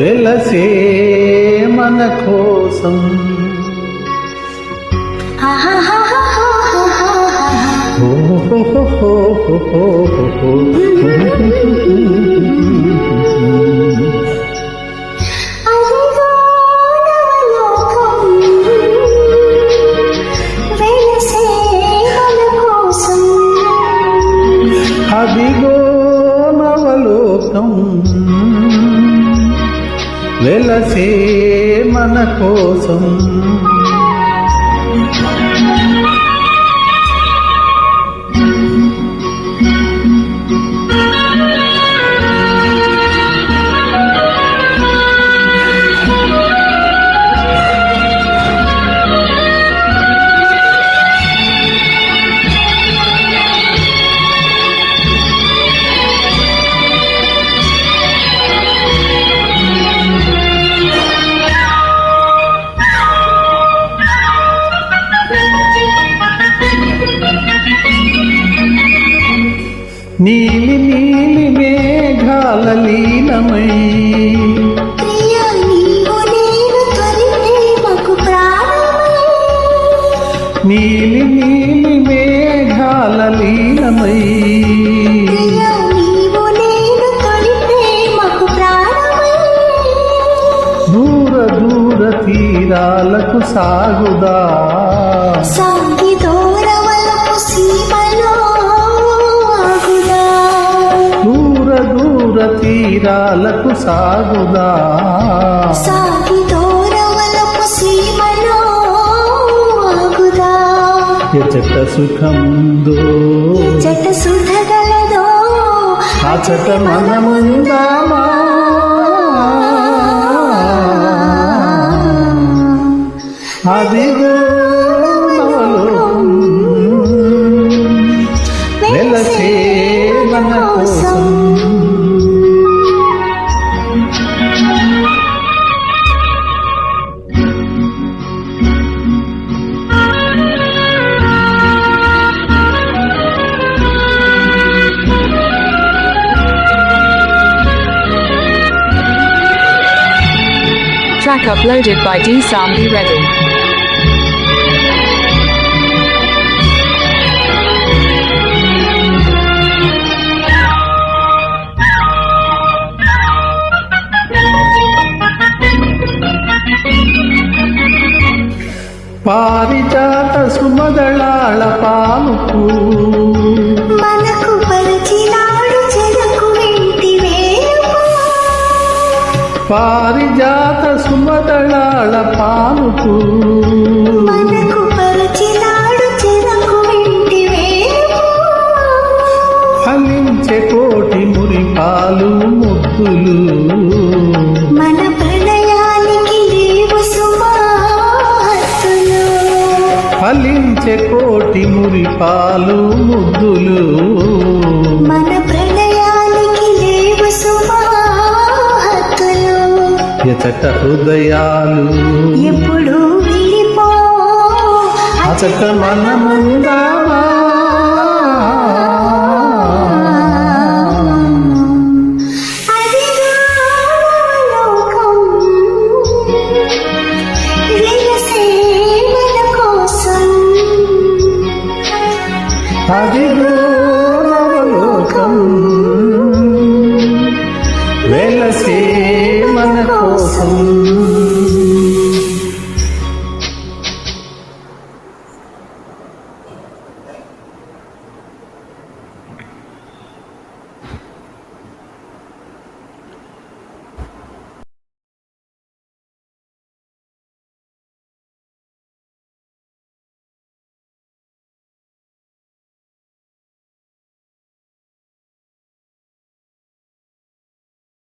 వెలిసే మన కోసం. అదిగో నవలోకం వెలసే మన కోసం నీలి నీలి మేఘాల లీనమై. నీలి నీలి మేఘాల లీనమై. దూర దూర తీరాలకు సాగుదా. తీరాలకు సాగుదా? ఎచట సుఖముందో? జట సుధగలదో ఆ చట మనముందామా? అదిగో వెలసే మన కోసం. track uploaded by D. Sambi ready. ಪಾರಿಜಾತ పారిజాత సుమదళాళ పానుకు. ఫలించే కోటి మురిపాలు ముద్దులు. మన ఫలించే కోటి మురిపాలు ముద్దులు. హృదయాలు. ఎప్పుడు అచట మనముందామా? అదిగో